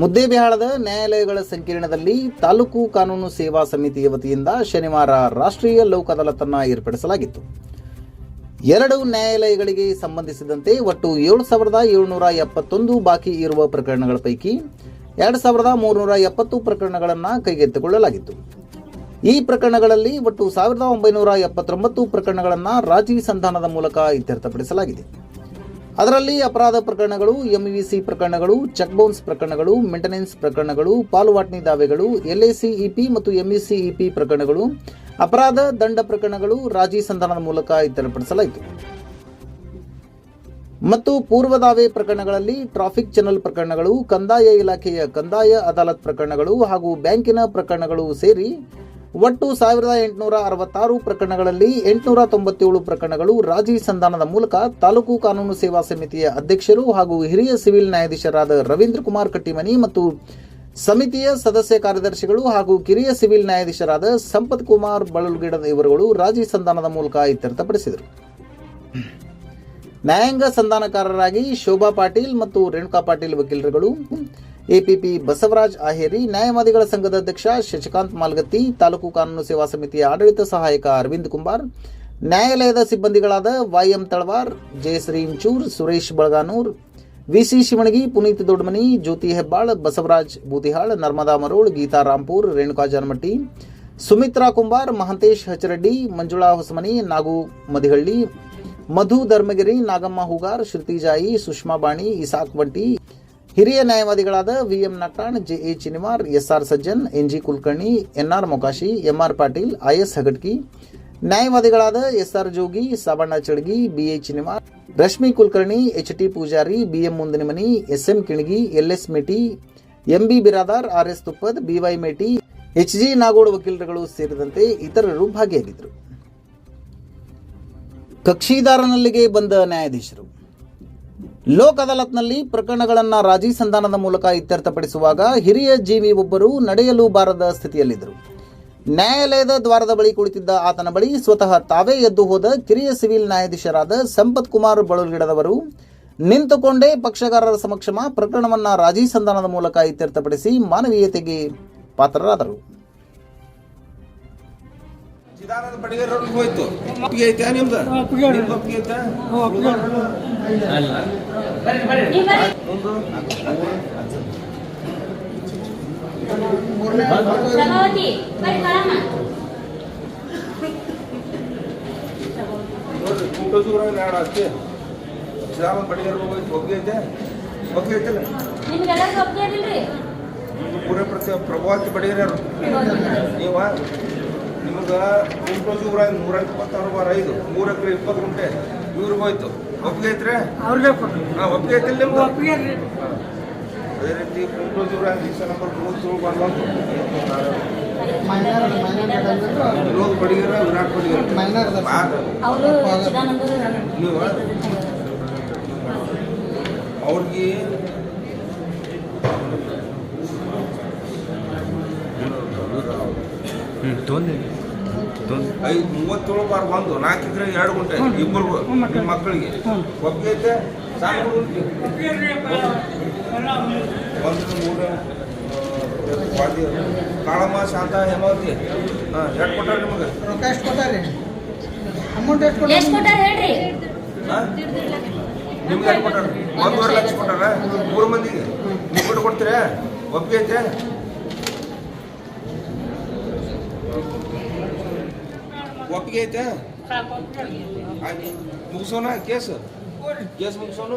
ಮುದ್ದೇಬಿಹಾಳದ ನ್ಯಾಯಾಲಯಗಳ ಸಂಕೀರ್ಣದಲ್ಲಿ ತಾಲೂಕು ಕಾನೂನು ಸೇವಾ ಸಮಿತಿಯ ವತಿಯಿಂದ ಶನಿವಾರ ರಾಷ್ಟ್ರೀಯ ಲೋಕ್ ಏರ್ಪಡಿಸಲಾಗಿತ್ತು. ಎರಡು ನ್ಯಾಯಾಲಯಗಳಿಗೆ ಸಂಬಂಧಿಸಿದಂತೆ ಒಟ್ಟು ಏಳು ಸಾವಿರದ ಏಳುನೂರ ಎಪ್ಪತ್ತೊಂದು ಬಾಕಿ ಇರುವ ಪ್ರಕರಣಗಳ ಪೈಕಿ ಎರಡು ಸಾವಿರದ ಮೂರುನೂರ ಎಪ್ಪತ್ತು ಪ್ರಕರಣಗಳನ್ನು ಕೈಗೆತ್ತಿಕೊಳ್ಳಲಾಗಿತ್ತು. ಈ ಪ್ರಕರಣಗಳಲ್ಲಿ ಒಟ್ಟು ಸಾವಿರದ ಒಂಬೈನೂರ ಎಪ್ಪತ್ತೊಂಬತ್ತು ಪ್ರಕರಣಗಳನ್ನು ರಾಜಿ ಸಂಧಾನದ ಮೂಲಕ ಇತ್ಯರ್ಥಪಡಿಸಲಾಗಿದೆ. ಅದರಲ್ಲಿ ಅಪರಾಧ ಪ್ರಕರಣಗಳು ಎಂವಿಸಿ ಪ್ರಕರಣಗಳು ಚೆಕ್ ಬೌನ್ಸ್ ಪ್ರಕರಣಗಳು ಮೇಂಟೆನೆನ್ಸ್ ಪ್ರಕರಣಗಳು ಪಾಲುವಾಟ್ನಿ ದಾವೆಗಳು ಎಲ್ಎಸಿ ಇಪಿ ಮತ್ತು ಎಂಇಸಿ ಇಪಿ ಪ್ರಕರಣಗಳು, ಅಪರಾಧ ದಂಡ ಪ್ರಕರಣಗಳು, ರಾಜಿ ಸಂಧಾನದ ಮೂಲಕ ಇತರಪಡಿಸಲಾಯಿತು ಮತ್ತು ಪೂರ್ವ ದಾವೆ ಪ್ರಕರಣಗಳಲ್ಲಿ ಟ್ರಾಫಿಕ್ ಚಾನಲ್ ಪ್ರಕರಣಗಳು, ಕಂದಾಯ ಇಲಾಖೆಯ ಕಂದಾಯ ಅದಾಲತ್ ಪ್ರಕರಣಗಳು ಹಾಗೂ ಬ್ಯಾಂಕಿನ ಪ್ರಕರಣಗಳು ಸೇರಿ ಒಟ್ಟು ಸಾವಿರದ ಎಂಟುನೂರ ಅರವತ್ತಾರು ಪ್ರಕರಣಗಳಲ್ಲಿ ಎಂಟುನೂರ ತೊಂಬತ್ತೇಳು ಪ್ರಕರಣಗಳು ರಾಜಿ ಸಂಧಾನದ ಮೂಲಕ ತಾಲೂಕು ಕಾನೂನು ಸೇವಾ ಸಮಿತಿಯ ಅಧ್ಯಕ್ಷರು ಹಾಗೂ ಹಿರಿಯ ಸಿವಿಲ್ ನ್ಯಾಯಾಧೀಶರಾದ ರವೀಂದ್ರ ಕುಮಾರ್ ಕಟ್ಟಿಮನಿ ಮತ್ತು ಸಮಿತಿಯ ಸದಸ್ಯ ಕಾರ್ಯದರ್ಶಿಗಳು ಹಾಗೂ ಕಿರಿಯ ಸಿವಿಲ್ ನ್ಯಾಯಾಧೀಶರಾದ ಸಂಪತ್ ಕುಮಾರ್ ಬಳಲ್ಗಿಡದ ಇವರುಗಳು ರಾಜಿ ಸಂಧಾನದ ಮೂಲಕ ಇತ್ಯರ್ಥಪಡಿಸಿದರು. ನ್ಯಾಯಾಂಗ ಸಂಧಾನಕಾರರಾಗಿ ಶೋಭಾ ಪಾಟೀಲ್ ಮತ್ತು ರೇಣುಕಾ ಪಾಟೀಲ್ ವಕೀಲರುಗಳು ಎಪಿಪಿ ಬಸವರಾಜ್ ಆಹೇರಿ, ನ್ಯಾಯವಾದಿಗಳ ಸಂಘದ ಅಧ್ಯಕ್ಷ ಶಶಿಕಾಂತ್ ಮಾಲ್ಗತ್ತಿ, ತಾಲೂಕು ಕಾನೂನು ಸೇವಾ ಸಮಿತಿಯ ಆಡಳಿತ ಸಹಾಯಕ ಅರವಿಂದ್ ಕುಂಬಾರ್, ನ್ಯಾಯಾಲಯದ ಸಿಬ್ಬಂದಿಗಳಾದ ವೈಎಂ ತಳವಾರ್ ಜಯಶ್ರೀ ಇಂಚೂರ್ ಸುರೇಶ್ ಬಳಗಾನೂರ್ ವಿಸಿ ಶಿವಣಗಿ, ಪುನೀತ್ ದೊಡ್ಮನಿ, ಜ್ಯೋತಿ ಹೆಬ್ಬಾಳ್, ಬಸವರಾಜ್ ಬೂದಿಹಾಳ್, ನರ್ಮದಾ ಮರೋಳ್, ಗೀತಾ ರಾಂಪುರ್, ರೇಣುಕಾ ಜಾನಮಟ್ಟಿ, ಸುಮಿತ್ರಾ ಕುಂಬಾರ್, ಮಹಂತೇಶ್ ಹಚರೆಡ್ಡಿ, ಮಂಜುಳಾ ಹೊಸಮನಿ, ನಾಗು ಮದಿಹಳ್ಳಿ, ಮಧು ಧರ್ಮಗಿರಿ, ನಾಗಮ್ಮ ಹೂಗಾರ್ ಶ್ರುತಿಜಾಯಿ ಸುಷ್ಮಾ ಬಾಣಿ, ಇಸಾಕ್ ಬಂಟಿ ಹಿರಿಯ ನ್ಯಾಯವಾದಿಗಳಾದ V M Natran, J A Chinimar S R Sajjan, N G Kulkarni NR Mokashi, M R Patil, I S Hagatki. ನ್ಯಾಯವಾದಿಗಳಾದ S R Jogi, Sabanna B A Chiniwar Rashmi Kulkarni, H T Pujari, B M Mundinamani SM Kinagi LS Meti MB Biradar, R S Tuppad BY Meti, H G Nagod ವಕೀಲರುಗಳು ಸೇರಿದಂತೆ ಇತರರು ಭಾಗಿಯಾಗಿದ್ದರು. ಕಕ್ಷಿದಾರನಲ್ಲಿಗೆ ಬಂದ ನ್ಯಾಯಾಧೀಶರು. ಲೋಕ್ ಅದಾಲತ್ನಲ್ಲಿ ಪ್ರಕರಣಗಳನ್ನು ರಾಜಿ ಸಂಧಾನದ ಮೂಲಕ ಇತ್ಯರ್ಥಪಡಿಸುವಾಗ ಹಿರಿಯ ಜೀವಿ ಒಬ್ಬರು ನಡೆಯಲು ಬಾರದ ಸ್ಥಿತಿಯಲ್ಲಿದ್ದರು. ನ್ಯಾಯಾಲಯದ ದ್ವಾರದ ಬಳಿ ಕುಳಿತಿದ್ದ ಆತನ ಬಳಿ ಸ್ವತಃ ತಾವೇ ಎದ್ದು ಹೋದ ಕಿರಿಯ ಸಿವಿಲ್ ನ್ಯಾಯಾಧೀಶರಾದ ಸಂಪತ್ ಕುಮಾರ್ ಬಳುಲ್ಗಿಡದವರು ನಿಂತುಕೊಂಡೇ ಪಕ್ಷಗಾರರ ಸಮಕ್ಷಮ ಪ್ರಕರಣವನ್ನು ರಾಜಿ ಸಂಧಾನದ ಮೂಲಕ ಇತ್ಯರ್ಥಪಡಿಸಿ ಮಾನವೀಯತೆಗೆ ಪಾತ್ರರಾದರು. ಚಿದಾನಂದ ಪಡಿಗರ್ ಹೋಯ್ತು. ಒಪ್ಪಿಗೆ ಐತೆ ನಿಮ್ದು? ನಿಮ್ದು ಒಪ್ಪಿಗೆ ಐತೆ? ಒಂದು ಬರೀ ನೋಡ್ರಿ ಅಷ್ಟೇ ಹೋಯ್ತು. ಒಪ್ಪಿಗೆ ಐತೆ? ಒಪ್ಪಿಗೆ ಐತಲ್ಲ ನಿಮ್ಗೆಲ್ಲರಿಗೂ ಒಪ್ಪಿಗೆ ಇರಲಿಲ್ರಿ? ಪೂರ ಪ್ರತಿ ಪ್ರಭಾವತಿ ಪಡಿಗರ್ ನೀವ? ನಿಮ್ಗೆ ಕುಂಟೋಜು ಊರಾಗ ನೂರ ಇಪ್ಪತ್ತಾರು ಬಾರ ಐದು ಮೂರು ಎಕರೆ ಇಪ್ಪತ್ತು ಗುಂಟೆ ಇವ್ರಿಗೆ ಹೋಯ್ತು. ಒಪ್ಪಿಗೆ ಐತ್ರಿ? ಅವ್ರಿಗೆ ಹಾಂ ಒಪ್ಪಿಗೆ ಐತಿಲ್ಲ ನಿಮ್ಗೆ ಒಪ್ಪಿಗೆ. ಅದೇ ರೀತಿ ಕುಂಟೋಜು ಊರಾಗ ದೀಕ್ಷ ನಂಬರ್ ಮೂವತ್ತು ಬಂದು ವಿನೋದ್ ಬಡಿಗೇರ ವಿರಾಟ್ ಬಡಿಗೇರ. ಅವರು ಚಿದಾನಂದರು ನೀವು? ಅವ್ರಿಗೆ ಐದು ಮೂವತ್ತೇಳು ಬಾರ್ ಬಂದು ನಾಲ್ಕು ಎಕರೆ ಎರಡು ಗುಂಟೆ ಇಬ್ಬರು ನಿಮ್ಮ ಮಕ್ಕಳಿಗೆ. ಒಬ್ಬೈತೆ ಐತೆ ಸಾಕು ಒಂದು ಮೂರು ಕಾಳಮ್ಮ ಶಾಂತ ಹೇಮಾವತಿ. ಹಾಂ ಎಷ್ಟು ಕೊಟ್ಟಾರ ನಿಮಗೆ? ರೊಕ್ಕ ಎಷ್ಟು ಕೊಟ್ಟಾರಿ? ಅಮೌಂಟ್ ಎಷ್ಟು ಎಷ್ಟು ಕೊಟ್ಟಾರ ಹೇಳ್ರಿ? ಹಾಂ? ನಿಮ್ಗೆ ಎಷ್ಟು ಕೊಟ್ಟಾರ? ಒಂದೂವರೆ ಲಕ್ಷ ಕೊಟ್ಟಾರ? ಮೂರು ಮಂದಿಗೆ? ನೀವು ಕೊಡ್ತೀರಾ? ಒಪ್ಪಿಗೆ ಐತೆ? ಒಪ್ಪಿಗೆ ಐತೆ? ಆಯ್ತು. ಮುಗಿಸೋಣ ಕೇಸ್? ಕೇಸ್ ಮುಗಿಸೋಣ?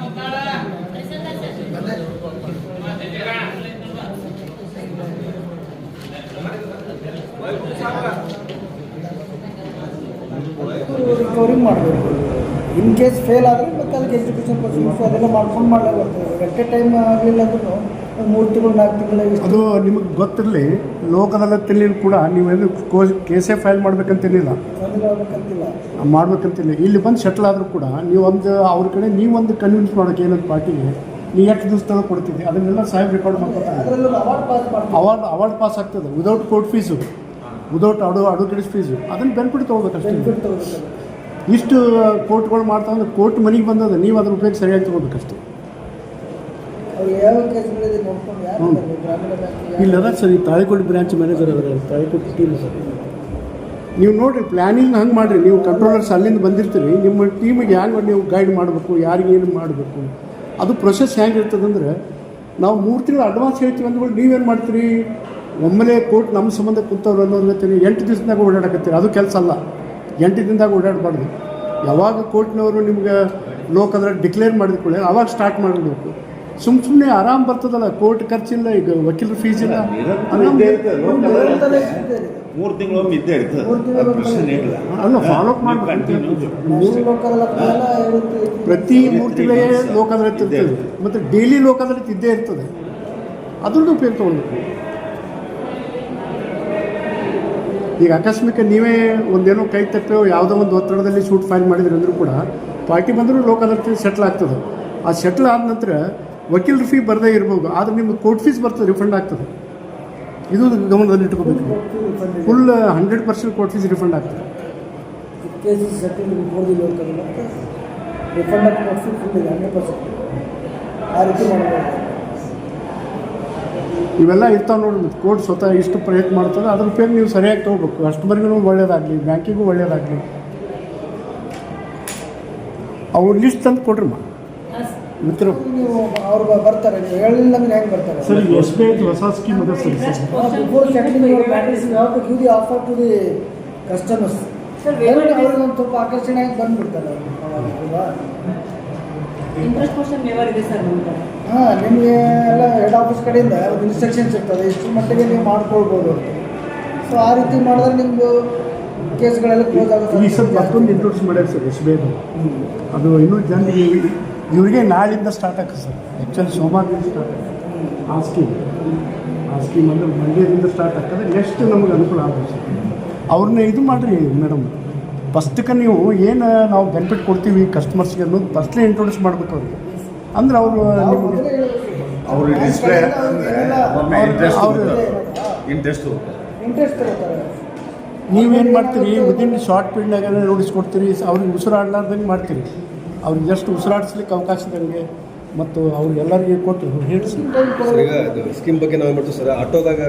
ಮುದ್ದಾಳೆ ರಿಕವರಿ ಮಾಡಬೇಕು. ಇನ್ ಕೇಸ್ ಫೇಲ್ ಆದರೆ ಮತ್ತೆ ಅದಕ್ಕೆ ಎಜುಕೇಷನ್ ಪ್ರೊಸೀಜರ್ಸ್ ಅದೆಲ್ಲ ಮಾಡ್ಕೊಂಡು ಮಾಡಲೇ ಬರ್ತದೆ ಎಷ್ಟೇ ಟೈಮ್ ಆಗಲಿಲ್ಲ ಅಂದ್ರೂ ಮೂರು ತಿಂಗಳು ನಾಲ್ಕು ತಿಂಗಳು ಅದು ನಿಮಗೆ ಗೊತ್ತಿರಲಿ ಲೋಕದಲ್ಲ ಅದಾಲತ್ತಲ್ಲಿ ಕೂಡ ನೀವೇನು ಕೇಸೇ ಫೈಲ್ ಮಾಡ್ಬೇಕಂತೇನಿಲ್ಲ ಮಾಡ್ಬೇಕಂತಿಲ್ಲ ಇಲ್ಲಿ. ಬಂದು ಸೆಟ್ಲ್ ಆದರೂ ಕೂಡ ನೀವು ಒಂದು ಅವ್ರ ಕಡೆ ನೀವೊಂದು ಕನ್ವಿನ್ಸ್ ಮಾಡೋಕೆ ಏನೊಂದು ಪಾರ್ಟಿಗೆ ನೀವು ಎಷ್ಟು ದಿವಸದಾಗ ಕೊಡ್ತಿದ್ದೆ? ಅದನ್ನೆಲ್ಲ ಸಾಹೇಬ್ ರೆಕಾರ್ಡ್ ಮಾಡ್ಕೊತಾರೆ. ಅವಾರ್ಡ್ ಅವಾರ್ಡ್ ಪಾಸ್ ಆಗ್ತದೆ. ವಿದೌಟ್ ಕೋರ್ಟ್ ಫೀಸು ವಿದೌಟ್ ಅಡು ಅಡ್ವೊಕೇಟ್ಸ್ ಫೀಸು ಅದನ್ನು ಬೆನಿಫಿಟ್ ತೊಗೋಬೇಕಷ್ಟೇ. ಇಷ್ಟು ಕೋರ್ಟ್ಗಳು ಮಾಡ್ತಾ ಅಂದ್ರೆ ಕೋರ್ಟ್ ಮನೆಗೆ ಬಂದದ ನೀವು ಅದ್ರ ಉಪಯೋಗ ಸರಿಯಾಗಿ ತೊಗೋಬೇಕಷ್ಟೇ. ಇಲ್ಲದ ಸರ್ ಈ ತಾಳಿಕೋಟೆ ಬ್ರಾಂಚ್ ಮ್ಯಾನೇಜರ್ ಅದರ ತಾಳಿಕೋಟೆ ಟೀಮ್ ಸರ್. ನೀವು ನೋಡಿರಿ ಪ್ಲ್ಯಾನಿಂಗ್ ಹಂಗೆ ಮಾಡಿರಿ. ನೀವು ಕಂಟ್ರೋಲರ್ಸ್ ಅಲ್ಲಿಂದ ಬಂದಿರ್ತೀರಿ. ನಿಮ್ಮ ಟೀಮಿಗೆ ಹ್ಯಾಂಗೆ ನೀವು ಗೈಡ್ ಮಾಡಬೇಕು ಯಾರಿಗೇನು ಮಾಡಬೇಕು? ಅದು ಪ್ರೊಸೆಸ್ ಹೆಂಗೆ ಇರ್ತದಂದ್ರೆ ನಾವು ಮೂರು ತಿಂಗಳು ಅಡ್ವಾನ್ಸ್ ಹೇಳ್ತೀವಿ ಅಂದ್ಕೊಂಡು ನೀವೇನು ಮಾಡ್ತೀರಿ? ಒಮ್ಮೆಲೆ ಕೋರ್ಟ್ ನಮ್ಮ ಸಂಬಂಧ ಕೂತವ್ರು ಅನ್ನೋದು ಎಂಟು ದಿವಸದಾಗ ಓಡಾಡಕತ್ತೀರಿ. ಅದು ಕೆಲಸ ಅಲ್ಲ. ಎಂಟು ದಿನದಾಗ ಓಡಾಡಬಾರ್ದು. ಯಾವಾಗ ಕೋರ್ಟ್ನವರು ನಿಮ್ಗೆ ಲೋಕ್ ಅದ್ರ ಡಿಕ್ಲೇರ್ ಮಾಡಿದ ಕೂಡ ಅವಾಗ ಸ್ಟಾರ್ಟ್ ಮಾಡಬೇಕು. ಸುಮ್ ಸುಮ್ಮನೆ ಆರಾಮ್ ಬರ್ತದಲ್ಲ ಕೋರ್ಟ್ ಖರ್ಚಿಲ್ಲ ಈಗ ವಕೀಲರ ಫೀಸ್ ಇಲ್ಲ. ಮೂರು ತಿಂಗಳು ಇದ್ದೇ ಇರ್ತದೆ. ಅಲ್ಲ ಫಾಲೋ ಅಪ್ ಮಾಡಬೇಕು. ಪ್ರತಿ ಮೂರು ತಿಂಗಳೇ ಲೋಕ ಮತ್ತೆ ಇರ್ತದೆ. ಮತ್ತು ಡೈಲಿ ಲೋಕ ಅದಾಲತ್ ಇದ್ದೇ ಇರ್ತದೆ. ಅದ್ರದ್ದು ಉಪಯೋಗ ತೊಗೊಳ್ಬೇಕು. ಈಗ ಆಕಸ್ಮಿಕ ನೀವೇ ಒಂದೇನೋ ಕೈ ತಪ್ಪೆ ಯಾವುದೋ ಒಂದು ಒತ್ತಡದಲ್ಲಿ ಶೂಟ್ ಫೈಲ್ ಮಾಡಿದ್ರೆ ಅಂದರೂ ಕೂಡ ಪಾರ್ಟಿ ಬಂದರೂ ಲೋಕ ಅದಾಲತ್ ಸೆಟ್ಲ್ ಆಗ್ತದೆ. ಆ ಸೆಟ್ಲ್ ಆದ ನಂತರ ವಕೀಲರ ಫೀ ಬರದೇ ಇರ್ಬೋದು, ಆದರೆ ನಿಮ್ಗೆ ಕೋರ್ಟ್ ಫೀಸ್ ಬರ್ತದೆ ರಿಫಂಡ್ ಆಗ್ತದೆ. ಇದು ಗಮನದಲ್ಲಿ ಇಟ್ಕೋಬೇಕು. Full hundred percent court fees refund ಆಗ್ತದೆ. ರಿಫಂಡ್ ಆ ರೀತಿ ಮಾಡಬೇಕು. ಇವೆಲ್ಲ ಇರ್ತಾವೆ ನೋಡಿ ಕೋರ್ಟ್ ಸ್ವತಃ ಇಷ್ಟು ಪ್ರಯತ್ನ ಮಾಡ್ತದೆ ಅದ್ರ ಉಪಯೋಗ ನೀವು ಸರಿಯಾಗಿ ತೊಗೋಬೇಕು. ಕಸ್ಟಮರ್ಗೂ ಒಳ್ಳೇದಾಗಲಿ ಬ್ಯಾಂಕಿಗೂ ಒಳ್ಳೇದಾಗಲಿ. ಅವ್ರ ಲಿಸ್ಟ್ ತಂದು ಕೊಡ್ರಿ ಮಾ. ಮಿತ್ರ. ನೀವು ಅವ್ರು ಬ- ಬರ್ತಾರೆ ಹೇಳಿಲ್ಲ ಅಂದ್ರೆ ಹೆಂಗೆ ಬರ್ತಾರೆ ಸರ್ ಎಸ್ ಬಿ ಐ ಹೊಸ ಸ್ಕೀಮ್ ಅದ sir sir. Before settling your batteries you have to give the offer to the customers ಅವ್ರಿಗೆ ಒಂದು ಸ್ವಲ್ಪ ಆಕರ್ಷಣೆಯಾಗಿ ಬಂದ್ಬಿಡ್ತಾರೆ ಅವಾಗ ಹಾಂ ನಿಮಗೆ ಎಲ್ಲ ಹೆಡ್ ಆಫೀಸ್ ಕಡೆಯಿಂದ ಒಂದು ಇನ್ಸ್ಟ್ರಕ್ಷನ್ಸ್ ಸಿಗ್ತದೆ. ಇಷ್ಟು ಮಟ್ಟಿಗೆ ನೀವು ಮಾಡ್ಕೊಳ್ಬೋದು. ಅಂತ ಸೊ ಆ ರೀತಿ ಮಾಡಿದ್ರೆ ನಿಮ್ಮದು ಕೇಸ್ಗಳೆಲ್ಲ ಕ್ಲೋಸ್ ಈ ಸರ್ ಮತ್ತೊಂದು ಇಂಟ್ರೊಡ್ಯೂಸ್ ಮಾಡ್ಯಾರ ಸರ್ ಎಸ್ ಬಿ ಅದು ಇನ್ನೂ ಜನರಿಗೆ ಇವರಿಗೆ ನಾಳಿಂದ ಸ್ಟಾರ್ಟ್ ಆಗ್ತದೆ ಸರ್. ಆ್ಯಕ್ಚುಲಿ ಸೋಮವಾರದಿಂದ ಸ್ಟಾರ್ಟ್ ಆಗ್ತದೆ ಆ ಸ್ಕೀಮ್ ಆ ಸ್ಕೀಮ್ ಅಂದರೆ ಮಂಡ್ಯದಿಂದ ಸ್ಟಾರ್ಟ್ ಆಗ್ತದೆ. ನೆಕ್ಸ್ಟ್ ನಮಗೆ ಅನುಕೂಲ ಆಗುತ್ತೆ ಸರ್. ಅವ್ರನ್ನ ಇದು ಮಾಡಿರಿ ಮೇಡಮ್ ಫಸ್ಟ್ಗೆ ನೀವು ಏನು ನಾವು ಬೆನಿಫಿಟ್ ಕೊಡ್ತೀವಿ ಕಸ್ಟಮರ್ಸ್ಗೆ ಅನ್ನೋದು ಫಸ್ಟ್ಲೇ ಇಂಟ್ರೊಡ್ಯೂಸ್ ಮಾಡಬೇಕು ಅವ್ರಿಗೆ. ಅಂದ್ರೆ ಅವರು ನಿಮಗೆ ಅವರು ಡಿಸ್ಪ್ಲೇ ಒಮ್ಮೆ ಇಂಟ್ರೆಸ್ಟ್ ನೀವೇನು ಮಾಡ್ತೀರಿ? ವಿದಿನ್ ಶಾರ್ಟ್ ಪೀರಿಯಡ್ನಾಗ ನೋಡಿಸ್ಕೊಡ್ತೀರಿ ಅವ್ರಿಗೆ ಉಸಿರಾಡ್ಲಾರ್ದಂಗೆ ಮಾಡ್ತೀರಿ. ಅವ್ರಿಗೆ ಜಸ್ಟ್ ಉಸಿರಾಡಿಸ್ಲಿಕ್ಕೆ ಅವಕಾಶದಂಗೆ ಮತ್ತು ಅವ್ರಿಗೆಲ್ಲರಿಗೆ ಕೊಟ್ಟು ಹೇಳಿಸಿ. ಈಗ ಸ್ಕೀಮ್ ಬಗ್ಗೆ ನಾವು ಮಾಡ್ತೀವಿ ಸರ್ ಆಟೋದಾಗ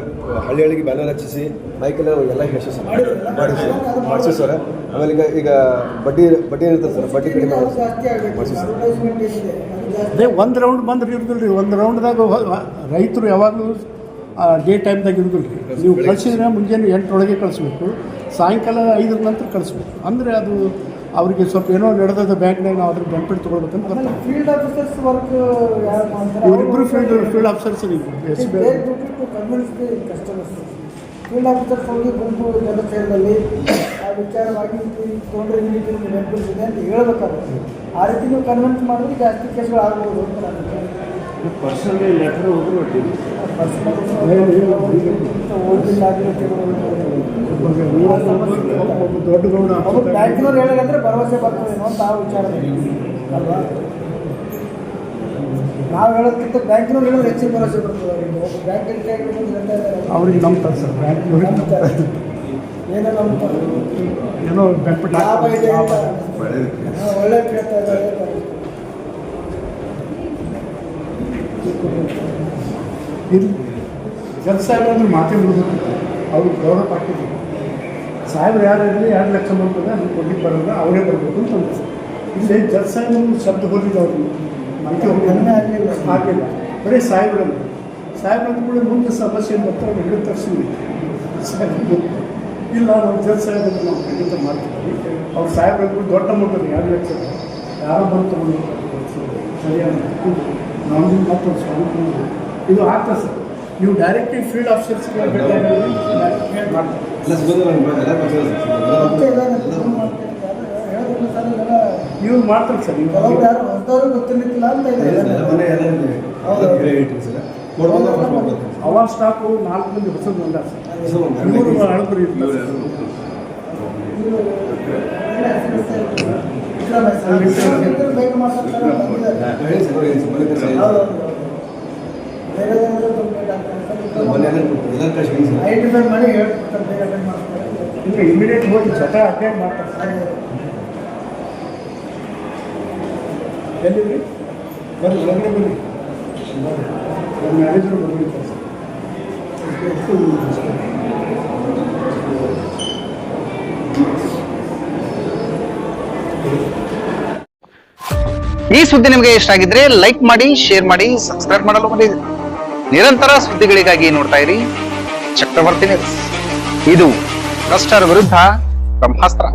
ಹಳ್ಳಿ ಹಳ್ಳಿಗೆ ಬ್ಯಾನರ್ ಹಚ್ಚಿಸಿ ಬೈಕೆಲ್ಲ ಎಲ್ಲ ಹೆಸರು ಸರ್ ಮಾಡಿ ಸರ್ ಮಾಡಿಸಿ ಸರ್. ಆಮೇಲೆ ಈಗ ಈಗ ಬಡ್ಡಿ ಬಡ್ಡಿ ಏನಿರ್ತದೆ ಸರ್ ಬಡ್ಡಿ ಕಡಿಮೆ ಮಾಡಿಸಿ ಸರ್. ಅದೇ ಒಂದು ರೌಂಡ್ ಬಂದ್ರೆ ಇರುದಿಲ್ಲ ರೀ ಒಂದು ರೌಂಡ್ದಾಗ ರೈತರು ಯಾವಾಗಲೂ ಡೇ ಟೈಮ್ದಾಗ ಇರುದಿಲ್ಲ ರೀ ನೀವು ಕಳಿಸಿದ್ರೆ ಮುಂಜಾನೆ ಎಂಟರೊಳಗೆ ಕಳಿಸ್ಬೇಕು ಸಾಯಂಕಾಲ ಐದರ ನಂತರ ಕಳಿಸ್ಬೇಕು. ಅಂದರೆ ಅದು ಅವರಿಗೆ ಸ್ವಲ್ಪ ಏನೋ ನಡೆದ ಬ್ಯಾಂಕ್ನಾಗ ನಾವು ಅದ್ರ ಬೆನಿಫಿಟ್ ತೊಗೊಳ್ಬೇಕಂತ ಫೀಲ್ಡ್ ಆಫೀಸರ್ಸ್ ವರ್ಕ್ ಇವರಿಬ್ಬರು field field officers S B I customers field officers ಹೋಗಿ ಗುಂಪು ಜನಸೇವೆಯಲ್ಲಿ ಆ ವಿಚಾರವಾಗಿ ತೊಗೊಂಡ್ರೆ ಈ ರೀತಿ ಬೆನಿಫಿಟ್ಸ್ ಇದೆ ಅಂತ ಹೇಳ್ಬೇಕಾಗುತ್ತೆ. ಆ ರೀತಿ ನೀವು ಕನ್ವಿನ್ಸ್ ಮಾಡಿದ್ರೆ ಜಾಸ್ತಿ ಕೇಸ್ಗಳು ಆಗ್ಬೋದು ಅಂತ ನಾನು. ಪರ್ಸನಲಿ ಲೆಟರ್ ಹೋದ್ರು ಅಡ್ಡಿಲ್ಲ ಪರ್ಸನಲ್ ಓದಿಲ್ಲ ಆಗಿರುತ್ತೆ ದೊಡ್ಡ ಗೌಡ ಅವ್ರು ಬ್ಯಾಂಕ್ನವ್ರು ಹೇಳಿದ್ರೆ ಭರವಸೆ ಬರ್ತದೇನೋ ಅಂತ ಆ ವಿಚಾರ ಅಲ್ವಾ? ನಾವು ಹೇಳೋದಕ್ಕಿಂತ ಬ್ಯಾಂಕ್ನವ್ರು ಹೇಳೋದು ಹೆಚ್ಚಿನ ಭರವಸೆ ಬರ್ತದೆ ಅವರಿಗೆ. ಒಬ್ಬ ಬ್ಯಾಂಕಲ್ಲಿ ಕೈ ಹಿಡ್ಕೊಂಡು ಹೇಳ್ತಾ ಇದ್ದಾರೆ. ಅವ್ರಿಗೆ ನಂಬ್ತಾರೆ ಸರ್ ಬ್ಯಾಂಕ್ ನಂಬ್ತಾರೆ. ಏನೋ ನಂಬ್ತಾರೆ. ಏನೋ ಬೆನಿಫಿಟ್ ಲಾಭ ಇದೆ ಅಂತ. ಒಳ್ಳೆ ಕೇಳ್ತಾ ಇದ್ದಾರೆ ಇದು ಕೆಲಸ ಏನಾದರೂ ಮಾತೇ ಬಿಡಬೇಕು ಅವ್ರಿಗೆ ಗೌರವ ಹಾಕಿದ್ರು ಸಾಹೇಬ್ರು ಯಾರು ಇರಲಿ ಎರಡು ಲಕ್ಷ ಬರ್ತದೆ ಅದನ್ನು ಕೊಡ್ಲಿಕ್ಕೆ ಬರೋಲ್ಲ, ಅವರೇ ಬರಬೇಕು ಅಂತ. ಇಲ್ಲಿ ಜಡ್ ಒಂದು ಶಬ್ದ ಹೋಗಿದ್ದು ಮತ್ತೆ ಆಗಲಿಲ್ಲ ಹಾಕಿಲ್ಲ ಬರೀ ಸಾಹೇಬ್ರು ಬರೀ ಸಾಹೇಬ್ರು ಸಾಹೇಬ್ರ ಕೂಡ ಮುಂದೆ ಸಮಸ್ಯೆ ಬರ್ತಾರೆ ಅವ್ರು ಹಿಡಿದು ತರಿಸಿದ್ವಿ. ಇಲ್ಲ, ನಾವು ಜಡ್ ಸಾಹೇಬ್ರು ನಾವು ಖಂಡಿತ ಮಾಡ್ತೀವಿ. ಅವ್ರು ಸಾಹೇಬ್ರು ದೊಡ್ಡ ಮಟ್ಟದ ಎರಡು ಲಕ್ಷ ಯಾರು ಬಂದು ತಗೊಂಡು ಸರಿಯಾಗಿ ನಾವು ಮತ್ತೊಂದು ಸ್ವಾಮಿ ಇದು ಆಗ್ತದೆ ಸರ್. ನೀವು ಡೈರೆಕ್ಟ್ ಫೀಲ್ಡ್ ಆಫೀಸರ್ಸ್ಗೆ ಭೇಟಿ ಮಾಡ್ತಾರೆ? ಸರ್. ಸರ್ ಸರ್ ನೀವು ಸರ್ ಯಾರು ಹೊಸದವ್ರು ಗೊತ್ತಿರ್ಲಿಕ್ಕಿಲ್ಲ ಅಂತ ಸರ್. ಸರ್ ಅವ್ರು ಸ್ಟಾಕು ನಾಲ್ಕು ಮಂದಿ ಹೊಸದು ಬಂದಾರ ಸರ್. ಇವರು ಹಳಬರು ಇರ್ತಾರೆ. ಸರ್. ಬೇಕು ಮಾತಾಡ್ತಾರೆ ಈ ಸುದ್ದಿ ನಿಮಗೆ ಇಷ್ಟ ಆಗಿದ್ರೆ ಲೈಕ್ ಮಾಡಿ ಶೇರ್ ಮಾಡಿ ಸಬ್ಸ್ಕ್ರೈಬ್ ಮಾಡಲು ಮರೆಯದಿರಿ ನಿರಂತರ ಸುದ್ದಿಗಳಿಗಾಗಿ ನೋಡ್ತಾ ಇರಿ. ಚಕ್ರವರ್ತಿ ಇದು ಭ್ರಷ್ಟರ ವಿರುದ್ಧ ಬ್ರಹ್ಮಾಸ್ತ್ರ.